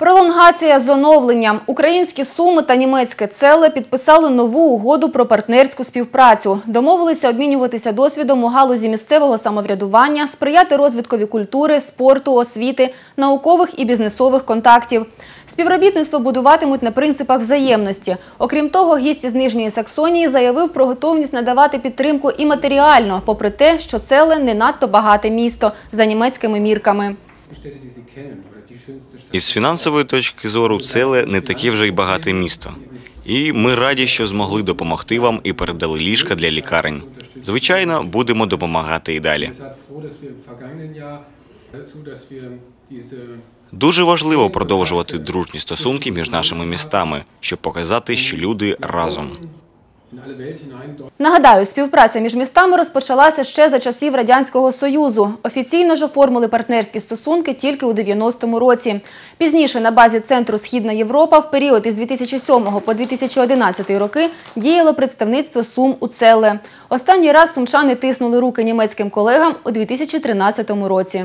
Пролонгація з оновленням. Українські суми та німецьке целе підписали нову угоду про партнерську співпрацю. Домовилися обмінюватися досвідом у галузі місцевого самоврядування, сприяти розвиткові культури, спорту, освіти, наукових і бізнесових контактів. Співробітництво будуватимуть на принципах взаємності. Окрім того, гість із Нижньої Саксонії заявив про готовність надавати підтримку і матеріально, попри те, що целе не надто багате місто за німецькими мірками. Із фінансової точки зору Целе не таке вже й багате місто. І ми раді, що змогли допомогти вам і передали ліжка для лікарень. Звичайно, будемо допомагати і далі. Дуже важливо продовжувати дружні стосунки між нашими містами, щоб показати, що люди разом. Нагадаю, співпраця між містами розпочалася ще за часів Радянського Союзу. Офіційно ж оформили партнерські стосунки тільки у 90-му році. Пізніше на базі Центру Східна Європа в період із 2007 по 2011 роки діяло представництво Сум у Целе. Останній раз сумчани тиснули руки німецьким колегам у 2013 році.